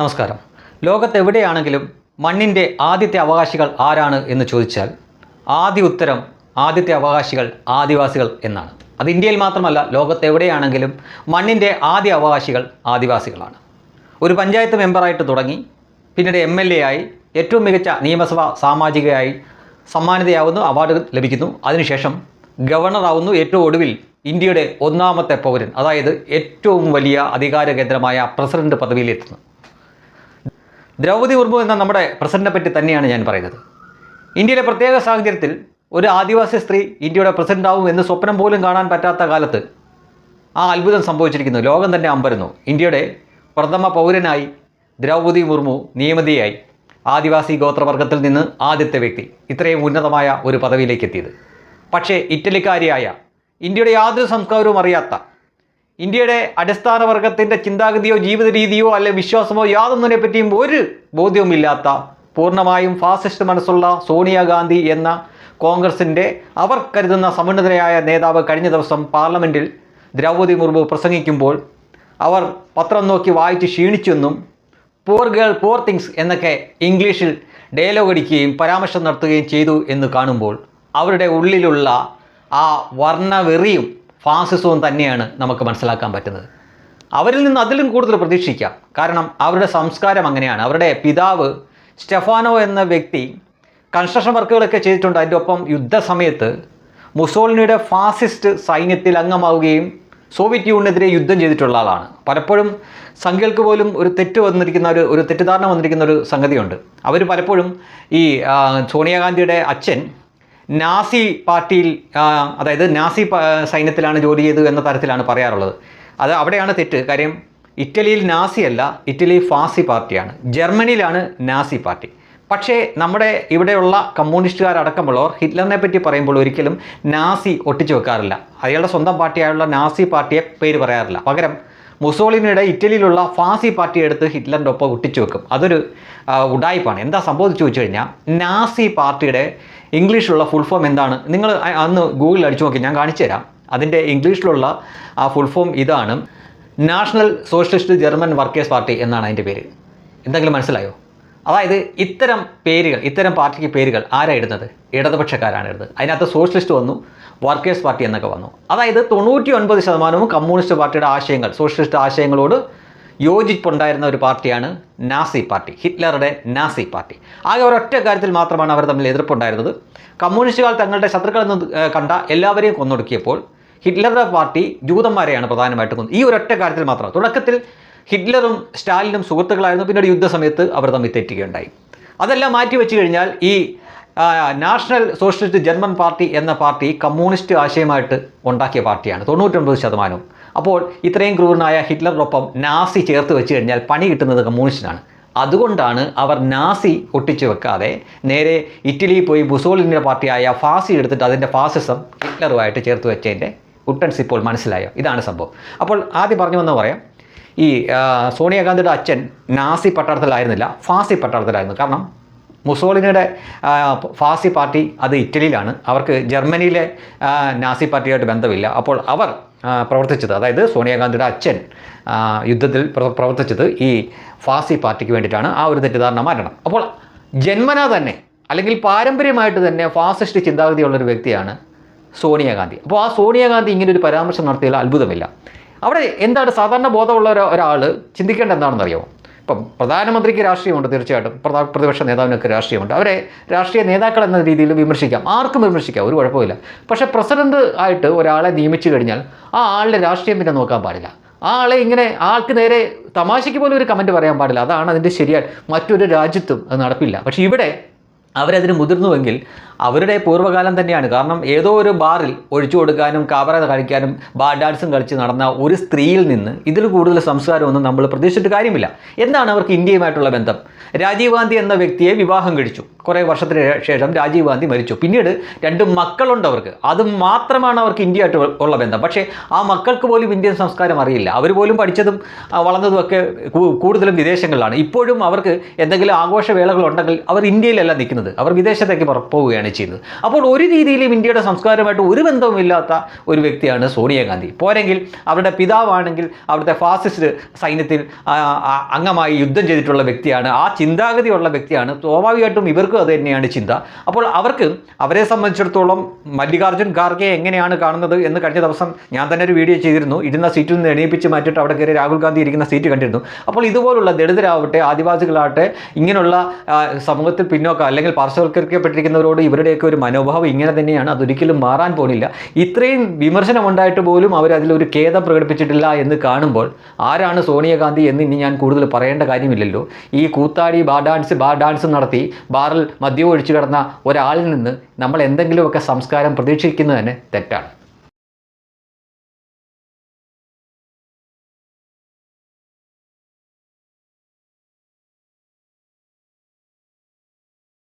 നമസ്കാരം. ലോകത്തെവിടെയാണെങ്കിലും മണ്ണിന്റെ ആദ്യത്തെ അവകാശികൾ ആരാണ് എന്ന് ചോദിച്ചാൽ ആദ്യ ഉത്തരം ആദ്യത്തെ അവകാശികൾ ആദിവാസികൾ എന്നാണ്. അത് ഇന്ത്യയിൽ മാത്രമല്ല ലോകത്തെവിടെയാണെങ്കിലും മണ്ണിന്റെ ആദ്യ അവകാശികൾ ആദിവാസികളാണ്. ഒരു പഞ്ചായത്ത് മെമ്പറായിട്ട് തുടങ്ങി പിന്നീട് എം എൽ എ ആയി ഏറ്റവും മികച്ച നിയമസഭാ സാമാജികയായി സമ്മാനിതയാവുന്നു അവാർഡ് ലഭിക്കുന്നു. അതിനുശേഷം ഗവർണറാവുന്നു. ഏറ്റവും ഒടുവിൽ ഇന്ത്യയുടെ ഒന്നാമത്തെ പൗരൻ അതായത് ഏറ്റവും വലിയ അധികാര കേന്ദ്രമായ പ്രസിഡന്റ് പദവിയിലെത്തുന്നു. ദ്രൗപദി മുർമു എന്ന നമ്മുടെ പ്രസിഡന്റിനെ പറ്റി തന്നെയാണ് ഞാൻ പറയുന്നത്. ഇന്ത്യയിലെ പ്രത്യേക സാഹചര്യത്തിൽ ഒരു ആദിവാസി സ്ത്രീ ഇന്ത്യയുടെ പ്രസിഡന്റ് ആവും എന്ന് സ്വപ്നം പോലും കാണാൻ പറ്റാത്ത കാലത്ത് ആ അത്ഭുതം സംഭവിച്ചിരിക്കുന്നു. ലോകം തന്നെ അമ്പരുന്നു. ഇന്ത്യയുടെ പ്രഥമ പൗരനായി ദ്രൗപദി മുർമു നിയമതിയായി ആദിവാസി ഗോത്രവർഗത്തിൽ നിന്ന് ആദ്യത്തെ വ്യക്തി ഇത്രയും ഉന്നതമായ ഒരു പദവിയിലേക്ക് എത്തിയത്. പക്ഷേ ഇറ്റലിക്കാരിയായ ഇന്ത്യയുടെ യാതൊരു സംസ്കാരവും അറിയാത്ത ഇന്ത്യയുടെ അടിസ്ഥാന വർഗത്തിന്റെ ചിന്താഗതിയോ ജീവിത രീതിയോ അല്ലെ വിശ്വാസമോ യാതൊന്നിനെ പറ്റിയും ഒരു ബോധ്യവുമില്ലാത്ത പൂർണമായും ഫാസിസ്റ്റ് മനസ്സുള്ള സോണിയാഗാന്ധി എന്ന കോൺഗ്രസിന്റെ അവർ കരുതുന്ന സമുന്നതരായ നേതാവ് കഴിഞ്ഞ ദിവസം പാർലമെന്റിൽ ദ്രൗപദി മുർമു പ്രസംഗിക്കുമ്പോൾ അവർ പത്രം നോക്കി വായിച്ച് ക്ഷീണിച്ചെന്നും പോർ ഗേൾ പോർ തിങ്സ് എന്നൊക്കെ ഇംഗ്ലീഷിൽ ഡയലോഗ് അടിക്കുകയും പരാമർശം നടത്തുകയും ചെയ്തു എന്ന് കാണുമ്പോൾ അവരുടെ ഉള്ളിലുള്ള ആ വർണവെറിയും ഫാസിസവും തന്നെയാണ് നമുക്ക് മനസ്സിലാക്കാൻ പറ്റുന്നത്. അവരിൽ നിന്ന് അതിലും കൂടുതൽ പ്രതീക്ഷിക്കാം. കാരണം അവരുടെ സംസ്കാരം അങ്ങനെയാണ്. അവരുടെ പിതാവ് സ്റ്റെഫാനോ എന്ന വ്യക്തി കൺസ്ട്രക്ഷൻ വർക്കുകളൊക്കെ ചെയ്തിട്ടുണ്ട്. അതിന്റെ ഒപ്പം യുദ്ധസമയത്ത് മുസോളിനിയുടെ ഫാസിസ്റ്റ് സൈന്യത്തിൽ അംഗമാവുകയും സോവിയറ്റ് യൂണിയനെതിരെ യുദ്ധം ചെയ്തിട്ടുള്ള ആളാണ്. പലപ്പോഴും സംഖ്യകൾക്ക് പോലും ഒരു തെറ്റ് വന്നിരിക്കുന്ന ഒരു ഒരു തെറ്റിദ്ധാരണ വന്നിരിക്കുന്ന ഒരു സംഗതിയുണ്ട്. അവർ പലപ്പോഴും ഈ സോണിയാഗാന്ധിയുടെ അച്ഛൻ നാസി പാർട്ടിയിൽ അതായത് നാസി സൈന്യത്തിലാണ് ജോലി ചെയ്തു എന്ന തരത്തിലാണ് പറയാറുള്ളത്. അത് അവിടെയാണ് തെറ്റ്. കാര്യം ഇറ്റലിയിൽ നാസി അല്ല ഇറ്റലി ഫാസി പാർട്ടിയാണ്. ജർമ്മനിയിലാണ് നാസി പാർട്ടി. പക്ഷേ നമ്മുടെ ഇവിടെയുള്ള കമ്മ്യൂണിസ്റ്റുകാരടക്കമുള്ളവർ ഹിറ്റ്ലറിനെ പറ്റി പറയുമ്പോൾ ഒരിക്കലും നാസി ഒട്ടിച്ചു വെക്കാറില്ല. അയാളുടെ സ്വന്തം പാർട്ടിയായുള്ള നാസി പാർട്ടിയെ പേര് പറയാറില്ല. പകരം മുസോളിനിയുടെ ഇറ്റലിയിലുള്ള ഫാസി പാർട്ടി എടുത്ത് ഹിറ്റ്ലറിന്റെ ഒപ്പം ഒട്ടിച്ചു വെക്കും. അതൊരു ഉടായ്പാണ്. എന്താ സംഭവിച്ചു വെച്ച് കഴിഞ്ഞാൽ നാസി പാർട്ടിയുടെ ഇംഗ്ലീഷിലുള്ള ഫുൾ ഫോം എന്താണ്? നിങ്ങൾ അന്ന് ഗൂഗിളിൽ അടിച്ചു നോക്കി ഞാൻ കാണിച്ചു തരാം. അതിന്റെ ഇംഗ്ലീഷിലുള്ള ആ ഫുൾ ഫോം ഇതാണ് national socialist German workers party എന്നാണ് അതിന്റെ പേര്. എന്തെങ്കിലും മനസ്സിലായോ? അതായത് ഇത്തരം പേരുകൾ ഇത്തരം പാർട്ടിക്ക് പേരുകൾ ആരാ ഇടുന്നത്? ഇടതുപക്ഷക്കാരാണ് ഇടുന്നത്. അതിനകത്ത് സോഷ്യലിസ്റ്റ് വന്നു വർക്കേഴ്സ് പാർട്ടി എന്നൊക്കെ വന്നു. അതായത് തൊണ്ണൂറ്റി ഒൻപത് ശതമാനവും കമ്മ്യൂണിസ്റ്റ് പാർട്ടിയുടെ ആശയങ്ങൾ സോഷ്യലിസ്റ്റ് ആശയങ്ങളോട് യോജിപ്പുണ്ടായിരുന്ന ഒരു പാർട്ടിയാണ് നാസി പാർട്ടി ഹിറ്റ്ലറുടെ നാസി പാർട്ടി. ആകെ ഒരൊറ്റ കാര്യത്തിൽ മാത്രമാണ് അവർ തമ്മിൽ എതിർപ്പുണ്ടായിരുന്നത്. കമ്മ്യൂണിസ്റ്റുകാർ തങ്ങളുടെ ശത്രുക്കളെന്ന് കണ്ട എല്ലാവരെയും കൊന്നൊടുക്കിയപ്പോൾ ഹിറ്റ്ലറുടെ പാർട്ടി ജൂതന്മാരെയാണ് പ്രധാനമായിട്ടും കൊന്നത്. ഈ ഒരൊറ്റ കാര്യത്തിൽ മാത്രം. തുടക്കത്തിൽ ഹിറ്റ്ലറും സ്റ്റാലിനും സുഹൃത്തുക്കളായിരുന്നു. പിന്നീട് യുദ്ധസമയത്ത് അവർ തമ്മിൽ തെറ്റുകയുണ്ടായി. അതെല്ലാം മാറ്റി വെച്ച് കഴിഞ്ഞാൽ ഈ നാഷണൽ സോഷ്യലിസ്റ്റ് ജർമ്മൻ പാർട്ടി എന്ന പാർട്ടി കമ്മ്യൂണിസ്റ്റ് ആശയമായിട്ട് ഉണ്ടാക്കിയ പാർട്ടിയാണ് തൊണ്ണൂറ്റൊൻപത് ശതമാനവും. അപ്പോൾ ഇത്രയും ക്രൂരനായ ഹിറ്റ്ലറിനൊപ്പം നാസി ചേർത്ത് വെച്ച് കഴിഞ്ഞാൽ പണി കിട്ടുന്നത് കമ്മ്യൂണിസ്റ്റിനാണ്. അതുകൊണ്ടാണ് അവർ നാസി ഒട്ടിച്ചു വെക്കാതെ നേരെ ഇറ്റലിയിൽ പോയി ബുസോളിന്റെ പാർട്ടിയായ ഫാസി എടുത്തിട്ട് അതിന്റെ ഫാസിസം ഹിറ്റ്ലറുമായിട്ട് ചേർത്ത് വെച്ചതിന്റെ ഉട്ടൻസ് ഇപ്പോൾ മനസ്സിലായോ? ഇതാണ് സംഭവം. അപ്പോൾ ആദ്യം പറഞ്ഞു വന്ന പറയാം ഈ സോണിയാഗാന്ധിയുടെ അച്ഛൻ നാസി പട്ടാളത്തിലായിരുന്നില്ല ഫാസി പട്ടാളത്തിലായിരുന്നു. കാരണം മുസോളിനിയുടെ ഫാസി പാർട്ടി അത് ഇറ്റലിയിലാണ്. അവർക്ക് ജർമ്മനിയിലെ നാസി പാർട്ടിയായിട്ട് ബന്ധമില്ല. അപ്പോൾ അവർ പ്രവർത്തിച്ചത് അതായത് സോണിയാഗാന്ധിയുടെ അച്ഛൻ യുദ്ധത്തിൽ പ്ര- പ്രവർത്തിച്ചത് ഈ ഫാസി പാർട്ടിക്ക് വേണ്ടിയിട്ടാണ് ആ ഒരു തെറ്റിദ്ധാരണ മാറ്റണം. അപ്പോൾ ജന്മന തന്നെ അല്ലെങ്കിൽ പാരമ്പര്യമായിട്ട് തന്നെ ഫാസിസ്റ്റ് ചിന്താഗതിയുള്ളൊരു വ്യക്തിയാണ് സോണിയാഗാന്ധി. അപ്പോൾ ആ സോണിയാഗാന്ധി ഇങ്ങനെ ഒരു പരാമർശം നടത്തിയാൽ അത്ഭുതമില്ല. അവിടെ എന്താണ് സാധാരണ ബോധമുള്ള ഒരാൾ ചിന്തിക്കേണ്ട എന്താണെന്ന് അറിയാമോ ഇപ്പം പ്രധാനമന്ത്രിക്ക് രാഷ്ട്രീയമുണ്ട് തീർച്ചയായിട്ടും പ്രതിപക്ഷ നേതാവിനൊക്കെ രാഷ്ട്രീയമുണ്ട്. അവരെ രാഷ്ട്രീയ നേതാക്കൾ എന്ന രീതിയിൽ വിമർശിക്കാം. ആർക്കും വിമർശിക്കാം ഒരു കുഴപ്പമില്ല പക്ഷേ പ്രസിഡന്റ് ആയിട്ട് ഒരാളെ നിയമിച്ചു കഴിഞ്ഞാൽ ആ ആളുടെ രാഷ്ട്രീയം പിന്നെ നോക്കാൻ പാടില്ല. ആ ആളെ ഇങ്ങനെ ആൾക്ക് നേരെ തമാശയ്ക്ക് പോലും ഒരു കമന്റ് പറയാൻ പാടില്ല. അതാണ് അതിന്റെ ശരിയായി മറ്റൊരു രാജ്യത്തും അത് നടപ്പില്ല. പക്ഷേ ഇവിടെ അവരതിന് മുതിർന്നുവെങ്കിൽ അവരുടെ പൂർവകാലം തന്നെയാണ്. കാരണം ഏതോ ഒരു ബാറിൽ ഒഴിച്ചു കൊടുക്കാനും കാബറ കളിക്കാനും ബാർ ഡാൻസും കളിച്ച് നടന്ന ഒരു സ്ത്രീയിൽ നിന്ന് ഇതിൽ കൂടുതൽ സംസ്കാരമൊന്നും നമ്മൾ പ്രതീക്ഷിച്ചിട്ട് കാര്യമില്ല. എന്താണ് അവർക്ക് ഇന്ത്യയുമായിട്ടുള്ള ബന്ധം? രാജീവ് ഗാന്ധി എന്ന വ്യക്തിയെ വിവാഹം കഴിച്ചു. കുറേ വർഷത്തിന് ശേഷം രാജീവ് ഗാന്ധി മരിച്ചു. പിന്നീട് രണ്ട് മക്കളുണ്ട് അവർക്ക്. അത് മാത്രമാണ് അവർക്ക് ഇന്ത്യയായിട്ട് ഉള്ള ബന്ധം. പക്ഷേ ആ മക്കൾക്ക് പോലും ഇന്ത്യൻ സംസ്കാരം അറിയില്ല. അവർ പോലും പഠിച്ചതും വളർന്നതും ഒക്കെ കൂടുതലും വിദേശങ്ങളിലാണ്. ഇപ്പോഴും അവർക്ക് എന്തെങ്കിലും ആഘോഷവേളകളുണ്ടെങ്കിൽ അവർ ഇന്ത്യയിലല്ല നിൽക്കുന്നത്. അവർ വിദേശത്തേക്ക് പുറ- പോവുകയാണ് ചെയ്യുന്നത് അപ്പോൾ ഒരു രീതിയിലും ഇന്ത്യയുടെ സംസ്കാരമായിട്ട് ഒരു ബന്ധവുമില്ലാത്ത ഒരു വ്യക്തിയാണ് സോണിയാഗാന്ധി പോരെങ്കിൽ അവരുടെ പിതാവാണെങ്കിൽ അവിടുത്തെ ഫാസിസ്റ്റ് സൈന്യത്തിൽ അംഗമായി യുദ്ധം ചെയ്തിട്ടുള്ള വ്യക്തിയാണ് ആ ചിന്താഗതിയുള്ള വ്യക്തിയാണ്. സ്വാഭാവികമായിട്ടും ഇവർക്കും അത് തന്നെയാണ് ചിന്ത. അപ്പോൾ അവർക്ക് അവരെ സംബന്ധിച്ചിടത്തോളം മല്ലികാർജുൻ ഖാർഗെ എങ്ങനെയാണ് കാണുന്നത് എന്ന് കഴിഞ്ഞ ദിവസം ഞാൻ തന്നെ ഒരു വീഡിയോ ചെയ്തിരുന്നു. ഇരുന്ന സീറ്റിൽ നിന്ന് എണീപ്പിച്ച് മാറ്റിയിട്ട് അവിടെ കയറി രാഹുൽ ഗാന്ധി ഇരിക്കുന്ന സീറ്റ് കണ്ടിരുന്നു. അപ്പോൾ ഇതുപോലുള്ള ദളിതരാവട്ടെ ആദിവാസികളാവട്ടെ ഇങ്ങനെയുള്ള സമൂഹത്തിൽ പിന്നോക്കം അല്ലെങ്കിൽ പാർശ്വവൽക്കരിക്കപ്പെട്ടിരിക്കുന്നവരോട് ഇവരുടെയൊക്കെ ഒരു മനോഭാവം ഇങ്ങനെ തന്നെയാണ്. അതൊരിക്കലും മാറാൻ പോകുന്നില്ല. ഇത്രയും വിമർശനം ഉണ്ടായിട്ട് പോലും അവർ അതിലൊരു ഖേദം പ്രകടിപ്പിച്ചിട്ടില്ല എന്ന് കാണുമ്പോൾ ആരാണ് സോണിയാഗാന്ധി എന്ന് ഇനി ഞാൻ കൂടുതൽ പറയേണ്ട കാര്യമില്ലല്ലോ. ഈ കൂത്താടി ബാർ ഡാൻസ് ബാർ ഡാൻസ് നടത്തി ബാറിൽ മദ്യവും ഒഴിച്ചു കിടന്ന ഒരാളിൽ നിന്ന് നമ്മൾ എന്തെങ്കിലുമൊക്കെ സംസ്കാരം പ്രതീക്ഷിക്കുന്നത് തന്നെ തെറ്റാണ്.